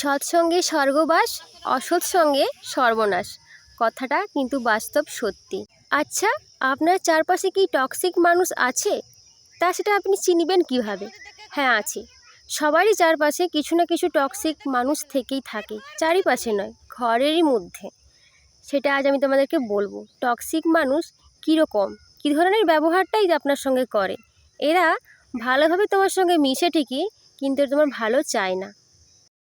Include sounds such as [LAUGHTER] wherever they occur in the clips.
সৎসঙ্গে স্বর্গবাস, অসৎ সঙ্গে সর্বনাশ। কথাটা কিন্তু বাস্তব সত্যি। আচ্ছা আপনার চারপাশে কি টক্সিক মানুষ আছে? তা সেটা আপনি চিনবেন কীভাবে? হ্যাঁ আছে। সবারই চারপাশে কিছু না কিছু টক্সিক মানুষ থেকেই থাকে, চারিপাশে নয়, ঘরেরই মধ্যে। সেটা আজ আমি তোমাদেরকে বলব টক্সিক মানুষ কীরকম? কী ধরনের ব্যবহারটাই আপনার সঙ্গে করে? এরা ভালোভাবে তোমার সঙ্গে মিশে ঠিকই, কিন্তু তোমার ভালো চায় না।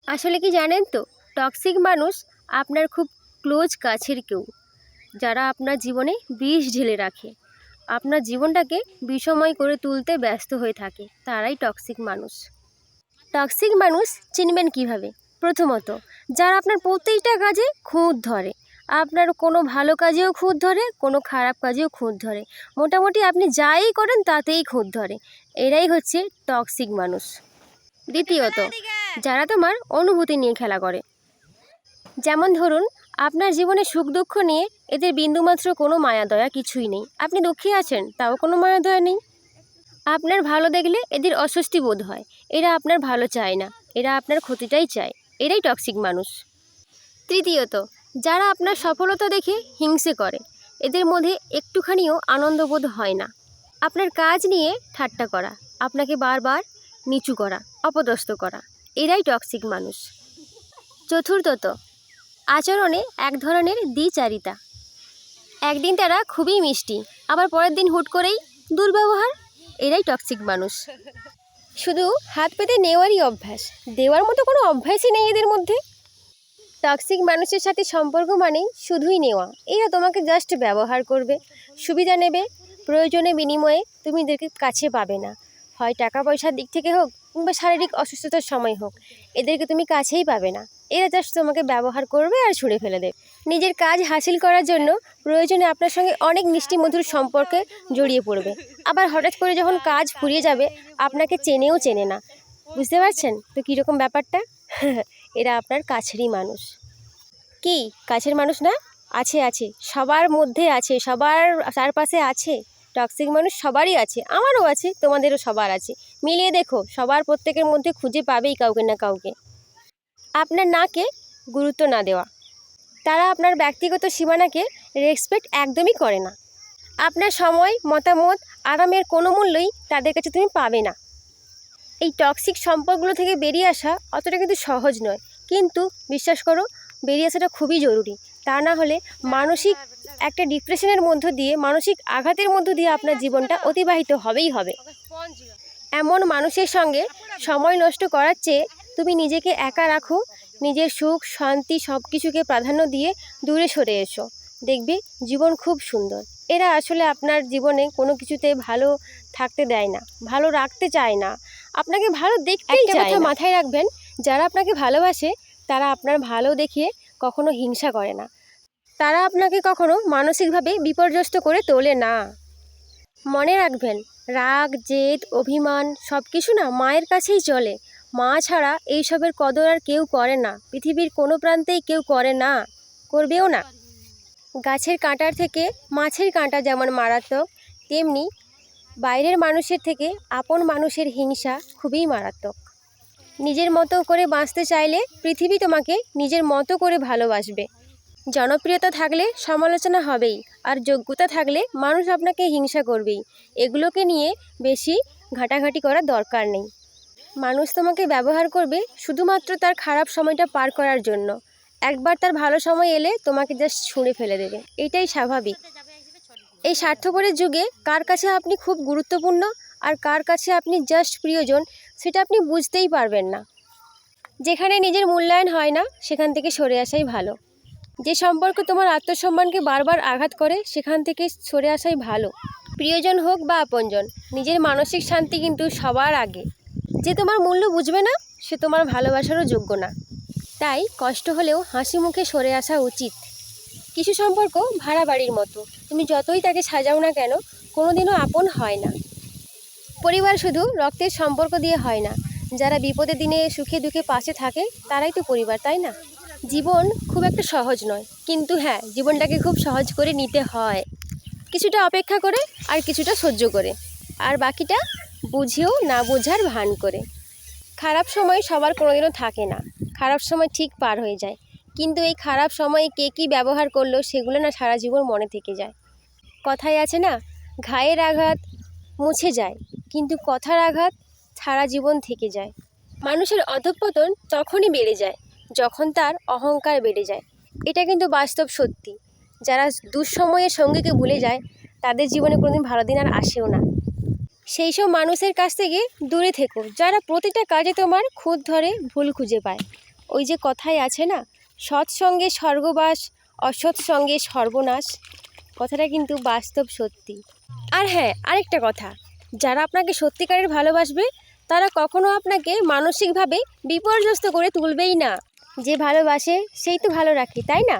আসলে কি জানেন তো টক্সিক মানুষ আপনার খুব ক্লোজ কাছের কেউ, যারা আপনার জীবনে বিষ ঢেলে রাখে। আপনার জীবনটাকে বিষময় করে তুলতে ব্যস্ত হয়ে থাকে, তারাই টক্সিক মানুষ। টক্সিক মানুষ চিনবেন কীভাবে? প্রথমত, যারা আপনার প্রত্যেকটা কাজে খুঁত ধরে। আপনার কোনো ভালো কাজেও খুঁত ধরে, কোনো খারাপ কাজেও খুঁত ধরে। মোটামুটি আপনি যাই করেন তাতেই খুঁত ধরে। এরাই হচ্ছে টক্সিক মানুষ। দ্বিতীয়ত যারা তোমার অনুভূতি নিয়ে খেলা করে। যেমন ধরুন, আপনার জীবনে সুখ দুঃখ নিয়ে এদের বিন্দুমাত্র কোনো মায়া দয়া কিছুই নেই। আপনি দুঃখী আছেন, তাও কোনো মায়া দয়া নেই। আপনার ভালো দেখলে এদের অস্বস্তি বোধ হয়। এরা আপনার ভালো চায় না, এরা আপনার ক্ষতিটাই চায়। এরাই টক্সিক মানুষ। তৃতীয়ত, যারা আপনার সফলতা দেখে হিংসে করে, এদের মধ্যে একটুখানিও আনন্দবোধ হয় না। আপনার কাজ নিয়ে ঠাট্টা করা, আপনাকে বারবার নিচু করা, অপদস্থ করা। এরাই টক্সিক মানুষ। চতুর্থত আচরণে এক ধরনের দ্বিচারিতা। একদিন তারা খুবই মিষ্টি, আবার পরের দিন হুট করেই দুর্ব্যবহার। এরাই টক্সিক মানুষ। শুধু হাত পেতে নেওয়ারই অভ্যাস, দেওয়ার মতো কোনো অভ্যাসই নেই এদের মধ্যে। টক্সিক মানুষের সাথে সম্পর্ক মানেই শুধুই নেওয়া, এরা তোমাকে জাস্ট ব্যবহার করবে। সুবিধা নেবে, প্রয়োজনে বিনিময়ে তুমি এদেরকে কাছে পাবে না। হয় টাকা পয়সার দিক থেকে হোক কিংবা শারীরিক অসুস্থতার সময় হোক, এদেরকে তুমি কাছেই পাবে না। এরা জাস্ট তোমাকে ব্যবহার করবে আর ছুঁড়ে ফেলে দেবে। নিজের কাজ হাসিল করার জন্য প্রয়োজনে আপনার সঙ্গে অনেক মিষ্টি মধুর সম্পর্কে জড়িয়ে পড়বে। আবার হঠাৎ করে যখন কাজ ফুরিয়ে যাবে, আপনাকে চেনেও চেনে না। বুঝতে পারছেন? তো কীরকম ব্যাপারটা? [LAUGHS] এরা আপনার কাছেরই মানুষ। কি? কাছের মানুষ না? আছে আছে। সবার মধ্যে আছে, সবার চারপাশে আছে? টক্সিক মানুষ সবারই আছে, আমারও আছে, তোমাদেরও সবার আছে। মিলিয়ে দেখো, সবার প্রত্যেকের মধ্যে খুঁজে পাবেই কাউকে না কাউকে। আপনার নাকে গুরুত্ব না দেওয়া। তারা আপনার ব্যক্তিগত সীমানাকে রেসপেক্ট একদমই করে না। আপনার সময়, মতামত, আরামের কোনো মূল্যই তাদের কাছে তুমি পাবে না। এই টক্সিক সম্পর্কগুলো থেকে বেরিয়ে আসা অতটা কিন্তু সহজ নয়। কিন্তু, বিশ্বাস করো, বেরিয়ে আসাটা খুবই জরুরি। তা না হলে মানসিক একটা ডিপ্রেশনের মধ্য দিয়ে মানসিক আঘাতের মধ্য দিয়ে আপনার জীবনটা অতিবাহিত হবেই হবে। এমন মানুষের সঙ্গে সময় নষ্ট করার চেয়ে তুমি নিজেকে একা রাখো নিজের সুখ শান্তি সব কিছুকে প্রাধান্য দিয়ে দূরে সরে এসো। দেখবে জীবন খুব সুন্দর। এরা আসলে আপনার জীবনে কোনো কিছুতে ভালো থাকতে দেয় না ভালো রাখতে চায় না। আপনাকে ভালো দেখতেই একটা চায় কথা মাথায় রাখবেন যারা আপনাকে ভালোবাসে তারা আপনার ভালো দেখিয়ে কখনো হিংসা করে না। তারা আপনাকে কখনো মানসিকভাবে বিপর্যস্ত করে তোলে না। মনে রাখবেন, রাগ, জেদ, অভিমান সব কিছু না মায়ের কাছেই চলে। মা ছাড়া এইসবের কদর আর কেউ করে না। পৃথিবীর কোনো প্রান্তেই কেউ করে না। করবেও না। গাছের কাঁটার থেকে মাছের কাঁটা যেমন মারাত্মক, তেমনি বাইরের মানুষের থেকে আপন মানুষের হিংসা খুবই মারাত্মক। নিজের মতো করে বাঁচতে চাইলে পৃথিবী তোমাকে নিজের মতো করে ভালোবাসবে। জনপ্রিয়তা থাকলে সমালোচনা হবেই আর যোগ্যতা থাকলে মানুষ আপনাকে হিংসা করবেই। এগুলোকে নিয়ে বেশি ঘাটাঘাটি করার দরকার নেই। মানুষ তোমাকে ব্যবহার করবে শুধুমাত্র তার খারাপ সময়টা পার করার জন্য। একবার তার ভালো সময় এলে তোমাকে জাস্ট ছুঁড়ে ফেলে দেবে। এটাই স্বাভাবিক। এই স্বার্থপরের যুগে কার কাছে আপনি খুব গুরুত্বপূর্ণ আর কার কাছে আপনি জাস্ট প্রিয়জন সেটা আপনি বুঝতেই পারবেন না। যেখানে নিজের মূল্যায়ন হয় না, সেখান থেকে সরে আসাই ভালো। যে সম্পর্ক তোমার আত্মসম্মানকে বারবার আঘাত করে, সেখান থেকে সরে আসাই ভালো। প্রিয়জন হোক বা আপনজন, নিজের মানসিক শান্তি কিন্তু সবার আগে। যে তোমার মূল্য বুঝবে না, সে তোমার ভালোবাসারও যোগ্য না। তাই কষ্ট হলেও হাসি মুখে সরে আসা উচিত। কিছু সম্পর্ক ভাড়া বাড়ির মতো। তুমি যতই তাকে সাজাও না কেন, কোনোদিনও আপন হয় না। পরিবার শুধু রক্তের সম্পর্ক দিয়ে হয় না। যারা বিপদের দিনে সুখে দুঃখে পাশে থাকে, তারাই তো পরিবার, তাই না? জীবন খুব একটা সহজ নয়। কিন্তু হ্যাঁ জীবনটাকে খুব সহজ করে নিতে হয়। কিছুটা অপেক্ষা করে আর কিছুটা সহ্য করে। আর বাকিটা বুঝেও না বোঝার ভান করে। খারাপ সময় সবার কোনোদিনও থাকে না। খারাপ সময় ঠিক পার হয়ে যায়। কিন্তু এই খারাপ সময়ে কে কী ব্যবহার করল সেগুলো না সারা জীবন মনে থেকে যায়। কথায় আছে না, ঘায়ের আঘাত মুছে যায়। কিন্তু কথার আঘাত সারা জীবন থেকে যায়। মানুষের অধঃপতন তখনই বেড়ে যায়। যখন তার অহংকার বেড়ে যায়। এটা কিন্তু বাস্তব সত্যি। যারা দুঃসময়ের সঙ্গীকে ভুলে যায়, তাদের জীবনে কোনোদিন ভালো দিন আর আসেও না। সেই সব মানুষের কাছ থেকে দূরে থেকো। যারা প্রতিটা কাজে তোমার খুঁত ধরে ভুল খুঁজে পায়। ওই যে কথাই আছে না সৎসঙ্গে স্বর্গবাস, অসৎ সঙ্গে সর্বনাশ। কথাটা কিন্তু বাস্তব সত্যি। আর হ্যাঁ আরেকটা কথা। যারা আপনাকে সত্যিকারের ভালোবাসবে, তারা কখনো আপনাকে মানসিকভাবে বিপর্যস্ত করে তুলবেই না। যে ভালোবাসে সেই তো ভালো রাখে তাই না?